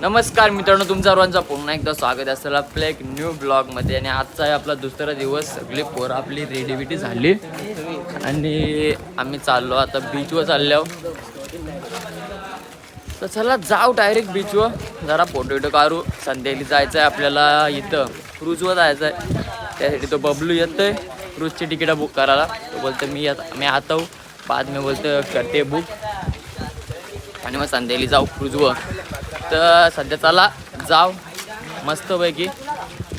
नमस्कार मित्रांनो तुमच्या सर्वांचा पुन्हा एकदा स्वागत असेल आपल्या एक न्यू ब्लॉगमध्ये आणि आजचा आहे आपला दुसरा दिवस. सगळी पोर आपली रेडिविटी झाली. आणि आम्ही चाललो आता बीचवर चाललो तर चला जाऊ डायरेक्ट बीचवर जरा फोटो विटो काढू. संध्याकाळी जायचं आहे आपल्याला इथं. क्रूजवर जायचं आहे त्यासाठी तो बबलू येतोय. क्रूजची तिकीटं बुक करायला. तो बोलतो मी येत मी आता हूँ. बाद मी बोलतो करते बुक आणि मग संध्याकाळी जाऊ क्रूजवर तर सध्या चला जाव मस्तपैकी.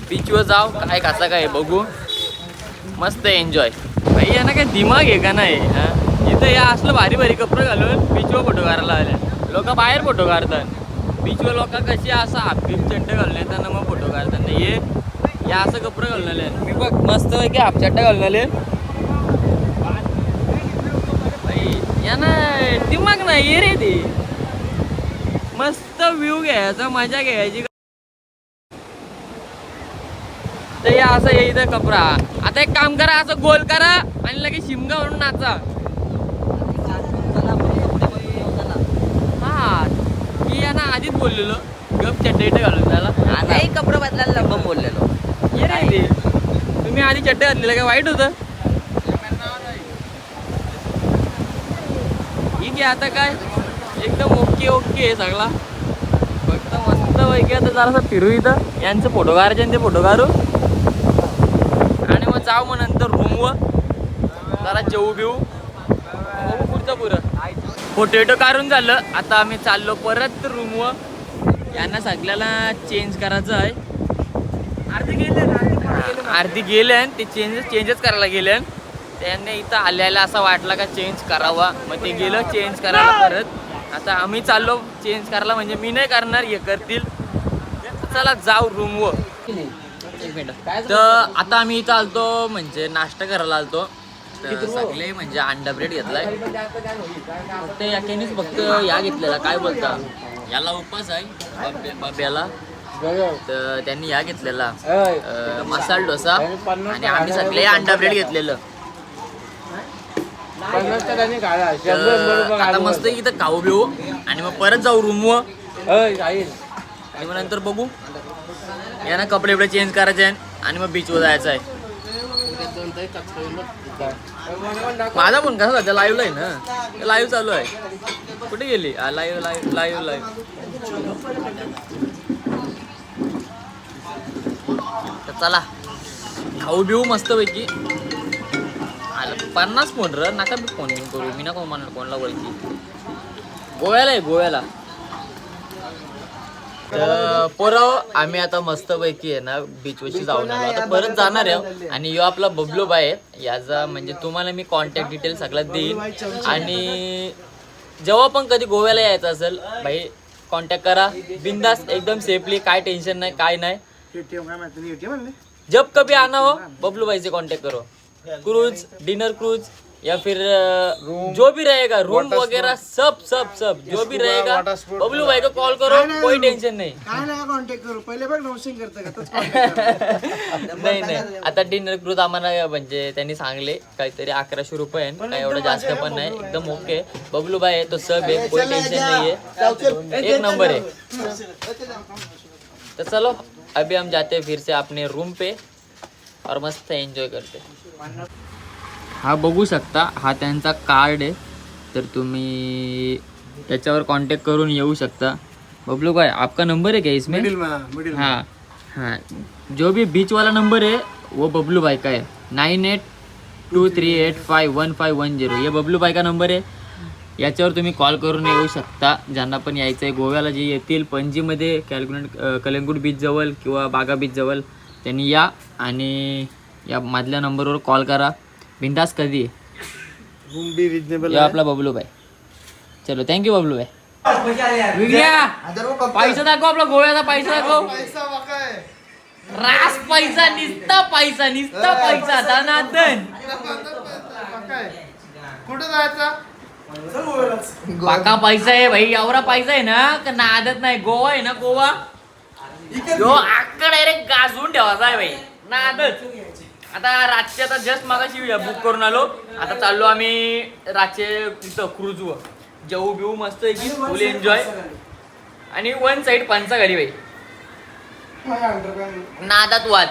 बीचवर जाव काय कसा काय बघू. मस्त एन्जॉय भाई यांना काय दिमाग आहे का नाही? इथं या असलं भारी भारी कपडे घालून बीचवर फोटो काढायला आले. लोक बाहेर फोटो काढतात. बीचवर लोक कशी असं हाफीफ चड्डे घालून येताना मग फोटो काढतात. नाही ये या असं कपडे घालणारे मी बघ मस्त पैकी हाफ चड्डा घालणारे यांना दिमाग नाही ये रे ते. मस्त व्ह्यू घ्यायचा मजा घ्यायची. तर हे असं हे इथं कपडा आता एक काम करा असं गोल करा आणि लगेच शिमगा म्हणून नाचा. हा मी यांना आधीच बोललेलो. गप चड्डे घालून त्याला नाही कपडे बदलायला मग बोललेलो. ये रे. ते तुम्ही आधी चड्डे घातलेलं काय वाईट होतं. ठीक आहे आता काय? एकदम ओके ओके आहे सगळा. फक्त मस्त पैकी आता जरासं फिरू इथं. यांचं फोटो काढायचे आणि ते फोटो काढू आणि मग जाऊ मग नंतर रूमवर जरा जेऊ बिऊ. पुढचं पुरं. फोटो काढून झालं. आता आम्ही चाललो परत रूमवर यांना सगळ्याला चेंज करायचं आहे. अर्धी गेले अर्धी गेले आणि ते चेंज चेंजच करायला गेले त्यांनी इथं आल्याला असं वाटलं का चेंज करावा. मग ते गेलं चेंज करायला परत. आता आम्ही चाललो चेंज करायला म्हणजे मी नाही करणार हे करतील. चला जाऊ रूमवर एक मिनिट तर आता आम्ही इथं आलतो म्हणजे नाश्ता करायला आलतो. सगळे म्हणजे अंडा ब्रेड घेतलाय फक्त याकेनेच फक्त या घेतलेला काय बोलता? याला उपास आहे बाब्या- बाब्याला तर त्यांनी या घेतलेला. मसाला डोसा. आणि आम्ही सगळे अंडा ब्रेड घेतलेलं. तर आता मस्त इथं खाऊ बिऊ आणि मग परत जाऊ रूमवर आणि मग नंतर बघू. यांना कपडे बिपडे चेंज करायचे आणि मग बीचवर जायचं आहे. माझा फोन कसा सध्या लाईव्ह आहे ना. लाईव्ह चालू आहे. कुठे गेली? लाईव्ह लाईव्ह लाईव्ह लाईव्ह तर चला. खाऊ बिऊ मस्तपैकी. पन्नास फोन र? नका मी फोन करू. मी नको म्हणणार कोणाला ओळखी गोव्याला आहे गोव्याला. तर पोरं आम्ही आता मस्तपैकी आहे ना बीचवरशी जाऊन आलो. आता परत जाणार आहे आणि यो आपला बबलू बाय आहे. याचा म्हणजे तुम्हाला मी कॉन्टॅक्ट डिटेल सगळं देईन. आणि जेव्हा पण कधी गोव्याला यायचं असेल भाई कॉन्टॅक्ट करा. बिंदास एकदम सेफली काय टेन्शन नाही काय नाही. जब कभी आना हो बबलू भाई से कांटेक्ट करो. क्रूज डिनर क्रूज या फिर जो भी रहेगा रूम वगैरह सब सब सब जो भी रहेगा बबलू भाई को कॉल करो कोई टेंशन नहीं. काय नका कॉन्टॅक्ट करू. पहिले बघ नवसिंग करतं का? तोच contact कर. नाही नाही. आता डिनर क्रूज आम्हाला म्हणजे त्यांनी सांगले काहीतरी अकराशे रुपये आहे. काय एवढं जास्त पण नाही. एकदम ओके बबलू भाई आहे तो सब आहे कोई टेंशन नहीं है एक नंबर है तो चलो अभी हम जाते हैं फिर से अपने रूम पे और मस्त एंजॉय करते हा बघू शकता हा त्यांचा कार्ड आहे. तर तुम्ही त्याच्यावर कांटेक्ट करून येऊ शकता. बबलू भाई आपका नंबर है क्या इसमें? मिडिल मा मिडिल हाँ हाँ. जो भी बीच वाला नंबर है वो बबलू भाई का है nine eight two three eight five one five one zero ये बबलू भाई का नंबर आहे. याच्यावर तुम्ही कॉल करून येऊ शकता. ज्यांना पण यायचं आहे गोव्याला जे येतील पणजीमध्ये कॅल्क्युलेट कलिंगूट बीचजवळ किंवा बागा बीचजवळ त्यांनी या. आणि या मधल्या नंबरवर कॉल करा. बिंदास कधी रूम बी रिजनेबल या आपला बबलू भाई. चलो थँक्यू बबलू भाई. विग्या! पैसा दाखव आपला गोव्याचा पैसा दाखव. रास पैसा निसता पैसा निसता पैसा धनाधन कुठं जायचा? पाका पैसा आहे भाई एवढा पैसा आहे ना का नादत नाही. गोवा आहे ना गोवा. जो आकडे डायरेक्ट गाजवून ठेवायचा आहे भाई. नादच आता रातचे आता जस्ट मागाशी बुक करून आलो. आता चाललो आम्ही रातचे तिथं क्रुजवर जेऊ बिऊ मस्त की फुल एन्जॉय आणि वन साईड पंचा घाली बाई. नादात वाद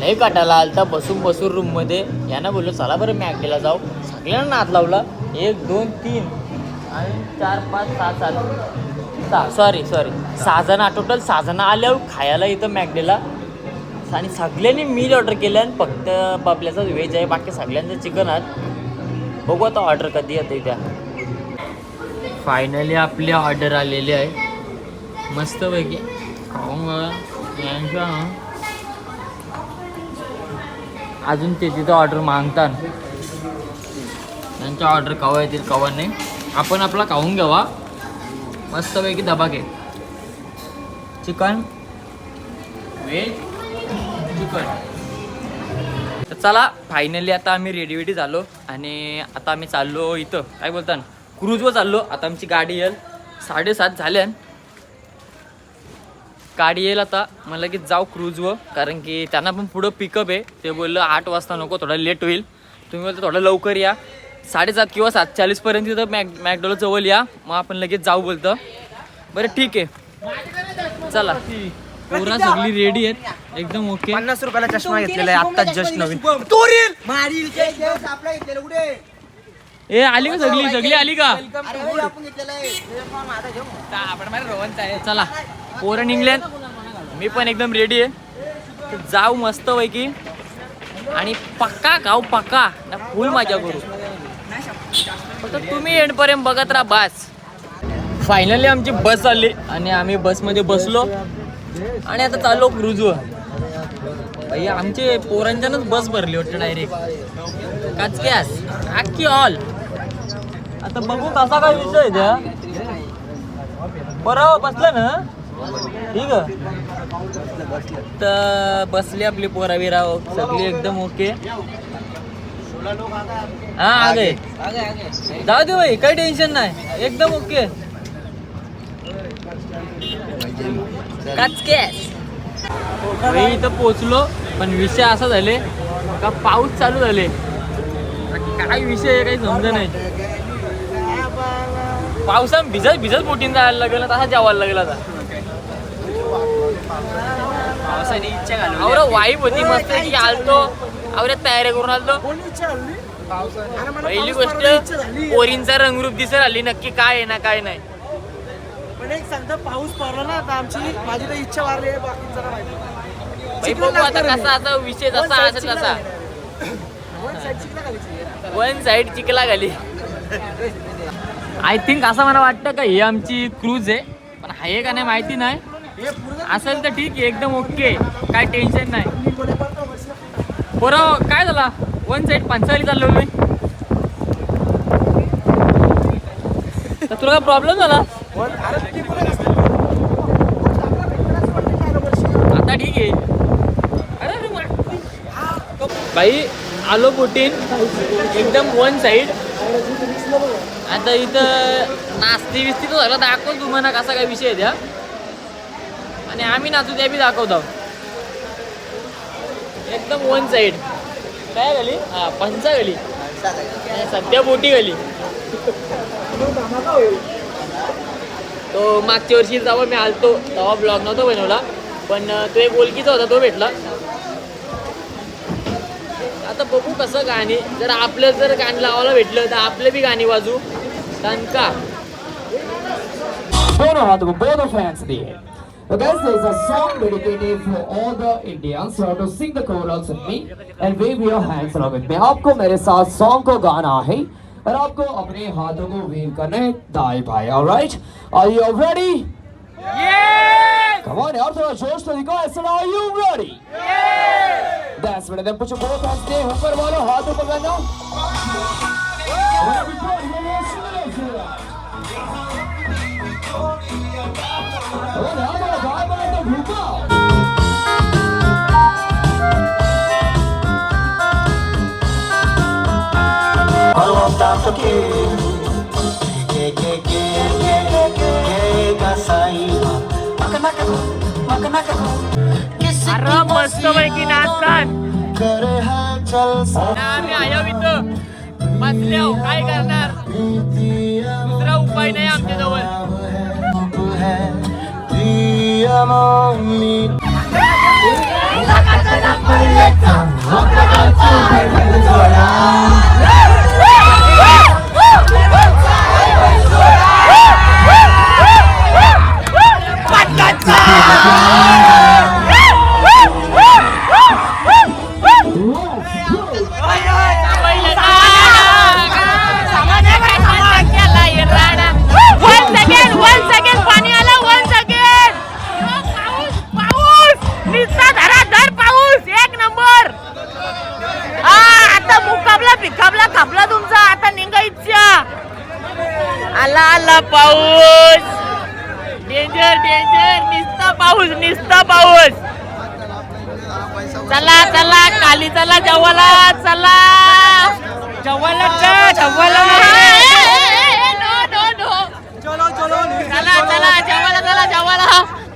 लय काटाला आलता बसून बसून रूममध्ये. यानं बोललो चला बरं मॅगडीला जाऊ. सगळ्यांना नाद लावला. एक दोन तीन. आणि चार पाच सहा सात. सहा सॉरी सॉरी सहा जण टोटल सहा जण आल्यावर खायला इथं मॅगडीला आणि सगळ्यांनी मील ऑर्डर केलं आणि फक्त बापल्याचाच व्हेज आहे बाकी सगळ्यांचं चिकन आहे. बघू आता ऑर्डर कधी येते त्या. फायनली आपली ऑर्डर आलेली आहे. मस्तपैकी. खाऊन यांच्या अजून ते तिथं ऑर्डर मागतात. त्यांच्या ऑर्डर कवा येतील कवा नाही. आपण आपला खाऊन घ्यावा मस्तपैकी धबाके. चिकन. व्हेज तर चला फायनली आता आम्ही रेडी वेडी झालो आणि आता आम्ही चाललो इथं. काय बोलता क्रूजवर चाललो. आता आमची गाडी येईल. साडेसात झाल्या गाडी येईल आता. मला की जाऊ क्रूजवर कारण की त्यांना पण पुढं पिकअप आहे. ते बोललं आठ वाजता नको थोडा लेट होईल. तुम्ही बोलता थोडं लवकर या. साडेसात किंवा सात चाळीसपर्यंत तिथं मॅक मॅकडॉल जवळ या. मग आपण लगेच जाऊ बोलतं. बरं ठीक आहे. चला. पोरा सगळी रेडी आहेत. एकदम ओके पन्नास रुपयाला चष्मा घेतलेला आहे. आता जस्ट नवीन. ए आली का सगळी? सगळी आली का? चला पोरण इंग्लंड मी पण एकदम रेडी आहे. जाऊ मस्त पैकी. आणि पक्का खाऊ पक्का. ना फुल मजा करू. फक्त तुम्ही एंडपर्यंत बघत राहा बस. फायनली आमची बस आली. आणि आम्ही बसमध्ये बसलो. आणि आता चाललो क्रुजवर भाई आमचे पोरांच्यानंच बस भरली वाटतं डायरेक्ट काचक्यास. आखी ऑल आता बघू कसा काय विषय त्या. बरं बसलं ना? ठीक आहे. तर बसली आपली पोरा बिरा सगळी एकदम ओके हा आगे. जाऊ दे भाई काही टेन्शन नाही. एकदम ओके काचकेस भाई इथं पोचलो पण विषय असा झाले का पाऊस चालू झाले. काय विषय आहे काही समजा नाही. पावसात भिजत भिजत बोटीन जायला लागेल तसा जेवायला लागेल आता. पावसाने इच्छा घालून अवरा वाईब होती मस्त की आलतो. अवऱ्या तयारी करून आलतो. पहिली गोष्ट. पोरींचा रंगरूप दिसत आली नक्की काय आहे ना काय नाही. पण एक सांगतो पाऊस पडला ना आता आमची माझी तर इच्छा वारली आहे बाकींचा माहिती भाई बघू आता कसा आता विषय जसा असेल तसा. वन साइड चिकला घाली आय थिंक असं मला वाटतं का ही आमची क्रूज आहे. पण आहे का नाही माहिती नाही. असेल तर ठीक आहे एकदम ओके काय टेन्शन नाही. बरं काय झाला? वन साईड पंचावली चाललो मी. तुला काय प्रॉब्लेम झाला? आता ठीक आहे. बाई आलो बोटीन एकदम वन साईड आता इथं नास्ती बिस्ती तर झालं दाखव तुम्हाला कसा काय विषय आहे त्या. आणि आम्ही नाचू त्या बी दाखवतो. एकदम वन साईड काय झाली हा पंचा गली. सध्या बोटी गली मागच्या वर्षी जेव्हा मी आलतो तेव्हा ब्लॉग नव्हता बनवला पण तो एक ओळखीचा होता तो भेटला आता बघू कसं गाणी जर आपलं जर गाणी लावायला भेटलं तर आपलं बी गाणी वाजू कारण का दोनों हाथों को both of So guys, there is a song dedicated for all the Indians. So you have to sing the chorus with me and wave your hands along with me. आपको मेरे साथ song को गाना है और आपको अपने हाथों को wave करना है दाएं बाएं. Alright? Are you all ready? Yeah! Come on, यार थोड़ा जोश तो दिखाओ. I said, are you ready? Yeah! That's right. Then put your both hands there. ऊपर वालों हाथों को करना. Wanna मस्त पैकी नाचतात. आम्ही आया इथं. बसल्याव काय करणार? दुसरा उपाय नाही Yeah. वन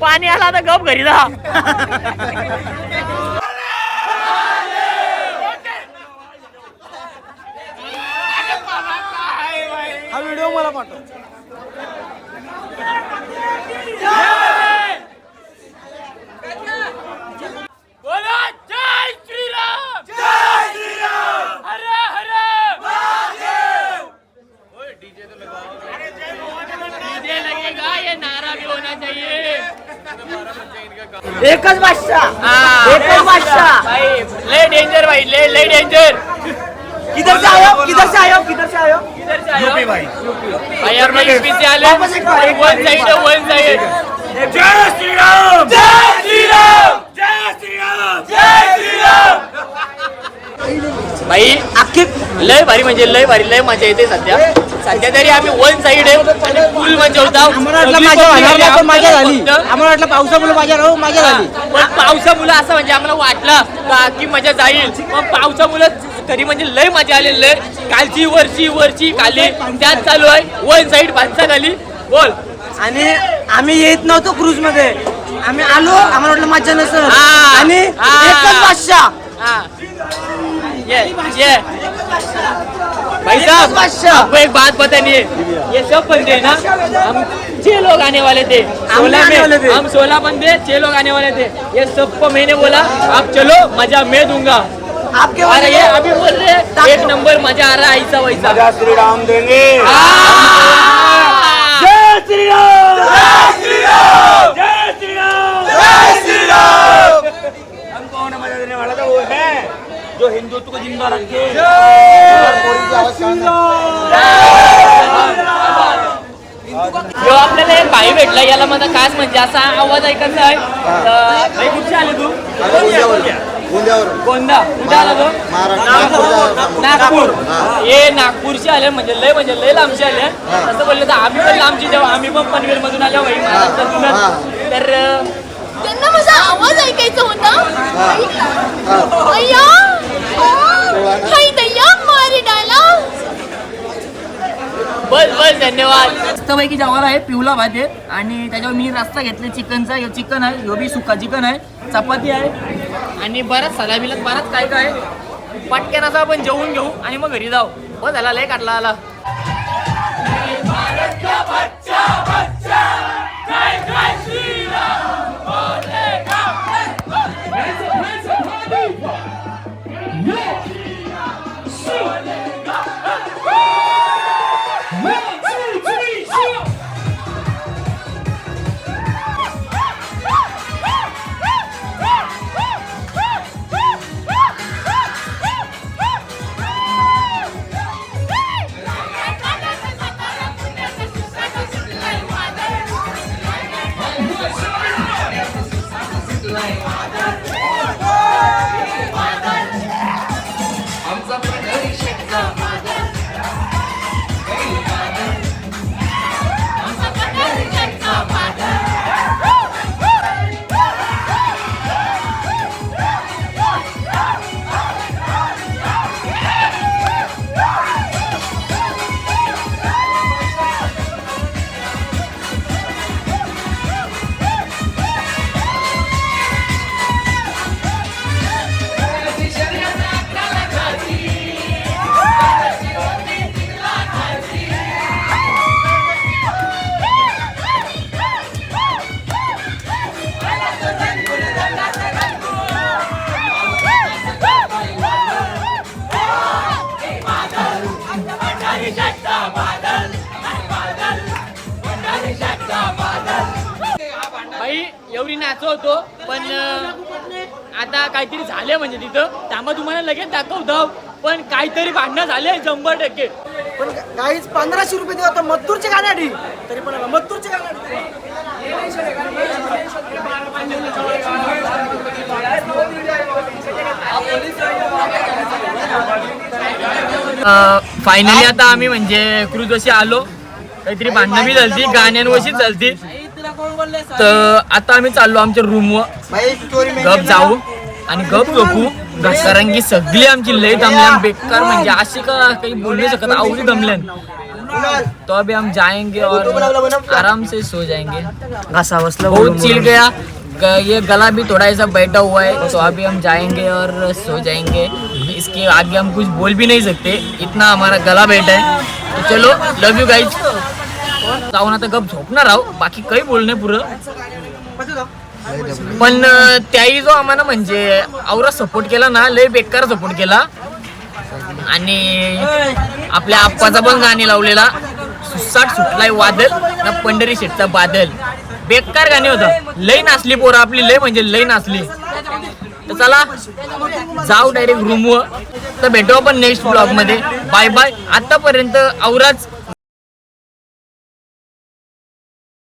पाणी आला तर गप घरी जा. हा व्हिडिओ मला पाठव जय श्रीराम जय श्रीराम हरे हरे डीजे लगेगा ये नारा भी होना चाहिए एकच हाँ, एकच ले डेंजर भाई ले ले डेंजर किधर से आयो? किधर से आयो? किधर से आयो? किधर से आयो? यूपी भाई। भाई अपने यूपी से आले। वापस एक बार, एक बार, वन साइड एक वन साइड जय श्री राम जय श्री राम जय श्री राम जय श्री राम भाई अख्खी लय भारी म्हणजे लय भारी लय मजा येते सध्या. सध्या तरी आम्ही वन साइड आहे आणि फुल मजा होता. आम्हाला वाटलं माझ्या वाहनाला पण मजा आपल्याला झाली. आम्हाला वाटलं पावसामुळे माझ्या राहू मजा झाली. पण पावसामुळे असं म्हणजे आम्हाला वाटलं का की मजा जाईल. पण पावसामुळे तरी म्हणजे लय मजा आली लय कालची वरची वरची खाली त्यात चालू आहे. वन साइड भाषा खाली बोल. आणि आम्ही येत नव्हतो क्रूजमध्ये. आम्ही आलो आम्हाला वाटलं मजा नसेल. आणि. एकच बादशाह. ये ये. भाई साहब। आपको एक बात बतानी है। ये सब बंदे हैं ना? हम छह लोग आने वाले थे। सोलह में। हम सोलह बंदे छह लोग आने वाले थे। ये सबको मैंने बोला आप चलो मजा मैं दूंगा। आपके अरे ये अभी बोल रहे हैं, एक नंबर मजा आ रहा है ऐसा वैसा। श्री राम देंगे। जय श्री राम जय श्री राम जय श्री राम जय श्री राम हमको होने मजा देने वाला था वो है जो हिंदुत्व को जिंदा रखे. यो आपल्याला एक भाई भेटला याला माझा खास म्हणजे असा आवाज ऐकायचा आहे. तर कुठचे आले तू? कोणता कुठे आला तो? नागपूर. हे. नागपूरचे आले म्हणजे लय म्हणजे लय लांबचे आले. असं बोलले तर आम्ही पण लांबची जेव्हा आम्ही पण पनवेल मधून आलो भाई महाराष्ट्रातूनच. तर त्यांना बस बस धन्यवाद. मस्तपैकी जवार आहे पिवला भाजे आणि त्याच्यावर मी रस्ता घेतले चिकनचा. यो चिकन आहे ह्यो बी सुका चिकन आहे. चपाती आहे. आणि बऱ्याच सलाबीला बराच काय काय आहे. पटक्यान असं आपण जेवून घेऊ आणि मग घरी जाऊ. हो झाला लय काटला आला. Father. बाई एवढी नाचो होतो पण आता काहीतरी झाले म्हणजे तिथं. त्यामुळे तुम्हाला लगेच दाखवतो पण काहीतरी भांडणं झाले शंभर टक्के. पण काहीच पंधराशे रुपये देऊ आता मत्तूरचे गाण्यासाठी तरी पण मत्तूरचे गाण्यासाठी फायनली आता आम्ही म्हणजे क्रुजशी आलो. काहीतरी भांडणं बी झालती गाण्यांवशीच झालती. तर आता आम्ही चाललो आमच्या रूमवर गप जाऊ. आणि गप झोपू. कारण की सगळी आमची लय दमल्यान बेकार म्हणजे अशी का काही बोलू नाही शकत. आवडी दमल्यान. तो अभी हम जाएंगे और आराम से सो जाएंगे घासा बसला बहुत चिल गया. ये गला भी थोड़ा ऐसा बैठा हुआ है तो अभी हम जाएंगे और सो जाएंगे। इसके आगे हम कुछ बोल भी नहीं सकते इतना हमारा गला बैठा है। तो चलो लव यू गाइज जाऊन आता गप झोपणार आहो बाकी काही बोलणे पुरं। पण त्याही जो आम्हाला म्हणजे आवरा सपोर्ट केला ना लय बेकार सपोर्ट केला. आणि आपल्या आप्पाचा पण गाणी लावलेला. सुसाट सुटलाय वादल ना पंढरी शेटचा बादल. बेकार गाणी होतं. लय नाचली पोरं आपली लय म्हणजे लय नाचली. तर चला जाऊ डायरेक्ट रूमवर तर भेटू आपण नेक्स्ट ब्लॉगमध्ये. बाय बाय आतापर्यंत औराज